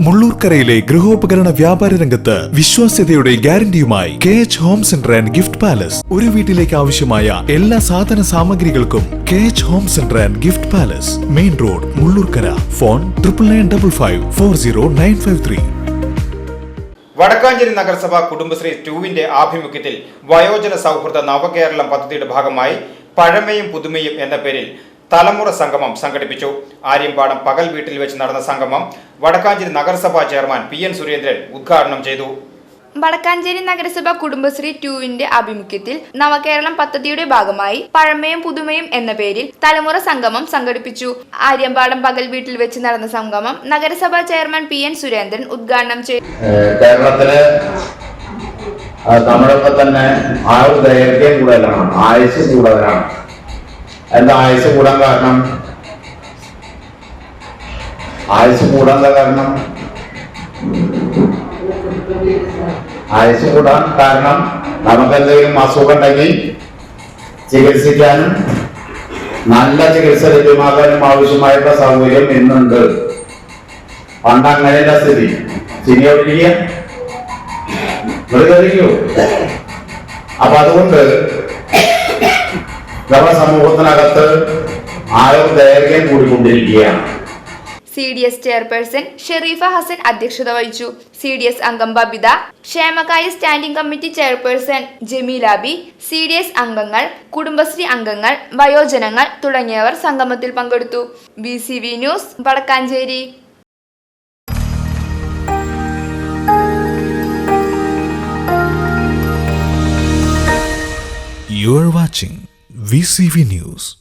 മുള്ളൂർക്കരയിലെ ഗൃഹോപകരണ വ്യാപാര രംഗത്ത് വിശ്വാസ്യതയുടെ ഗ്യാരണ്ടിയുമായി K H home centre and gift palace ഒരു വീട്ടിലേക്ക് ആവശ്യമായ എല്ലാ സാധന സാമഗ്രികൾക്കും K H home centre and gift palace main road Mullurkara. Phone triple nine double five four zero nine five three Vadakkanchery നഗരസഭ കുടുംബശ്രീ ടൂവിന്റെ ആഭിമുഖ്യത്തിൽ വയോജന സൗഹൃദ നവകേരളം പദ്ധതിയുടെ ഭാഗമായി പഴമയും പുതുമയും എന്ന പേരിൽ തലമുറ സംഗമം സംഘടിപ്പിച്ചു. ആര്യമ്പാടം പകൽ വീട്ടിൽ വെച്ച് നടന്ന സംഗമം വടക്കാഞ്ചേരി നഗരസഭാ ചെയർമാൻ പി എൻ സുരേന്ദ്രൻ ഉദ്ഘാടനം ചെയ്തു. വടക്കാഞ്ചേരി നഗരസഭ കുടുംബശ്രീ ടുവിന്റെ ആഭിമുഖ്യത്തിൽ നവകേരളം പദ്ധതിയുടെ ഭാഗമായി പഴമയും പുതുമയും എന്ന പേരിൽ തലമുറ സംഗമം സംഘടിപ്പിച്ചു. ആര്യമ്പാടം പകൽ വീട്ടിൽ വെച്ച് നടന്ന സംഗമം നഗരസഭാ ചെയർമാൻ പി എൻ സുരേന്ദ്രൻ ഉദ്ഘാടനം ചെയ്തു. കേരളത്തിൽ നമ്മളിപ്പോ തന്നെ ആയുർ ദൈർഘ്യം കൂടുതലാണ് ആയുസ് കൂടുതലാണ്. എന്താ ആയുസ് കൂടാൻ കാരണം. ആയുസ് എന്താ കാരണം. ആയുസ് കൂടാൻ കാരണം. നമുക്ക് എന്തെങ്കിലും അസുഖം ഉണ്ടെങ്കിൽ ചികിത്സിക്കാനും നല്ല ചികിത്സ ലഭ്യമാക്കാനും ആവശ്യമായിട്ടുള്ള സൗകര്യം ഇന്നുണ്ട്. പണ്ട് അങ്ങനെയല്ല സ്ഥിതി മൃഗരിക്കൂ അപ്പൊ അതുകൊണ്ട് നമ്മുടെ സമൂഹത്തിനകത്ത് ആയുർ ദൈർഘ്യം കൂടിക്കൊണ്ടിരിക്കുകയാണ്. C D S chairperson Sherifa Hasan അധ്യക്ഷത വഹിച്ചു. സി ഡി എസ് അംഗം ബബിത ക്ഷേമകാര്യ standing committee chairperson Jameelabi C D S അംഗങ്ങൾ കുടുംബശ്രീ അംഗങ്ങൾ വയോജനങ്ങൾ തുടങ്ങിയവർ സംഗമത്തിൽ പങ്കെടുത്തു. B C V news Vadakkanchery. You are watching VCV News.